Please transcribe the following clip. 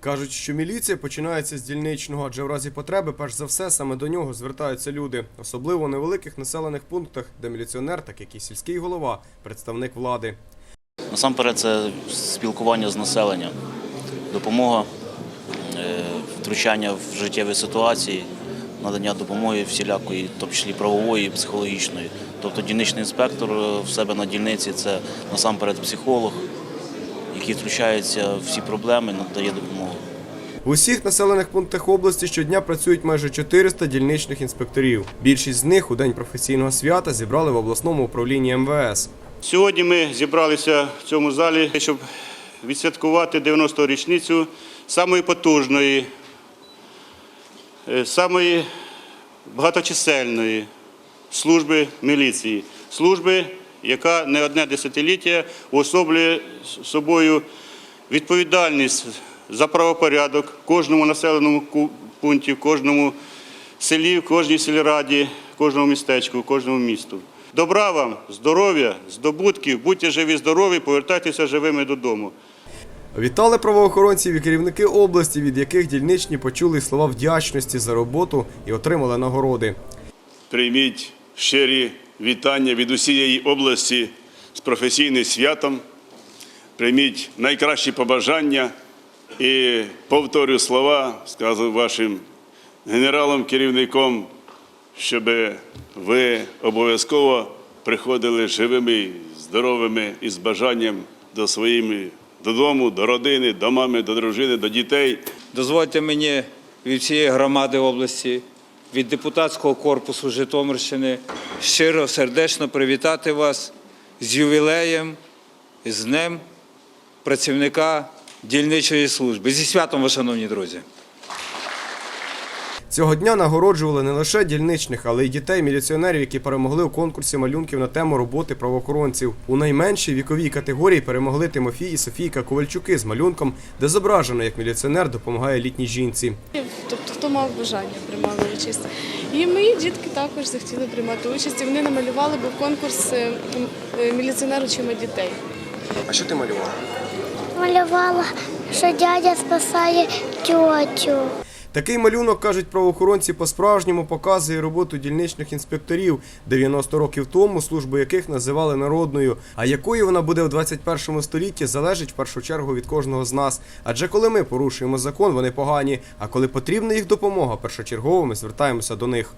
Кажуть, що міліція починається з дільничного, адже в разі потреби, перш за все, саме до нього звертаються люди, особливо у невеликих населених пунктах, де міліціонер, так як і сільський голова, представник влади. Насамперед, це спілкування з населенням, допомога, е, втручання в життєві ситуації, надання допомоги всілякої, в тому числі правової психологічної. Тобто дільничний інспектор е, в себе на дільниці це насамперед психолог, який втручається в всі проблеми, надає допомогу. В усіх населених пунктах області щодня працюють майже 400 дільничних інспекторів. Більшість з них у день професійного свята зібрали в обласному управлінні МВС. Сьогодні ми зібралися в цьому залі, щоб відсвяткувати 90-ту річницю самої потужної, е, самої багаточисельної служби міліції. Служби, яка не одне десятиліття уособлює собою відповідальність за правопорядок в кожному населеному пункті, в кожному селі, в кожній сільраді, в кожному містечку, в кожному місту. Добра вам, здоров'я, здобутків, будьте живі, здорові, повертайтеся живими додому. Вітали правоохоронців і керівники області, від яких дільничні почули слова вдячності за роботу і отримали нагороди. прийміть щирі вітання від усієї області з професійним святом. Прийміть найкращі побажання і повторю слова, сказав вашим генералом, керівником, щоб ви обов'язково приходили живими, здоровими і з бажанням до своїми додому, до родини, до мами, до дружини, до дітей. Дозвольте мені від всієї громади області, від депутатського корпусу Житомирщини щиро сердечно привітати вас з ювілеєм, з Днем працівника дільничої служби. Зі святом, шановні друзі! Цього дня нагороджували не лише дільничних, але й дітей міліціонерів, які перемогли у конкурсі малюнків на тему роботи правоохоронців. У найменшій віковій категорії перемогли Тимофій і Софійка Ковальчуки з малюнком, де зображено, як міліціонер допомагає літній жінці. Тобто, хто мав бажання приймали участь. І мої дітки також захотіли приймати участь. І вони намалювали був конкурс е, е, міліціонер учиме дітей. А що ти малювала? малювала, що дядя спасає тьотю. Такий малюнок, кажуть правоохоронці, по-справжньому показує роботу дільничних інспекторів 90 років тому, службу яких називали народною. А якою вона буде в 21 столітті, залежить в першу чергу від кожного з нас. Адже коли ми порушуємо закон, вони погані. А коли потрібна їх допомога, першочергово ми звертаємося до них.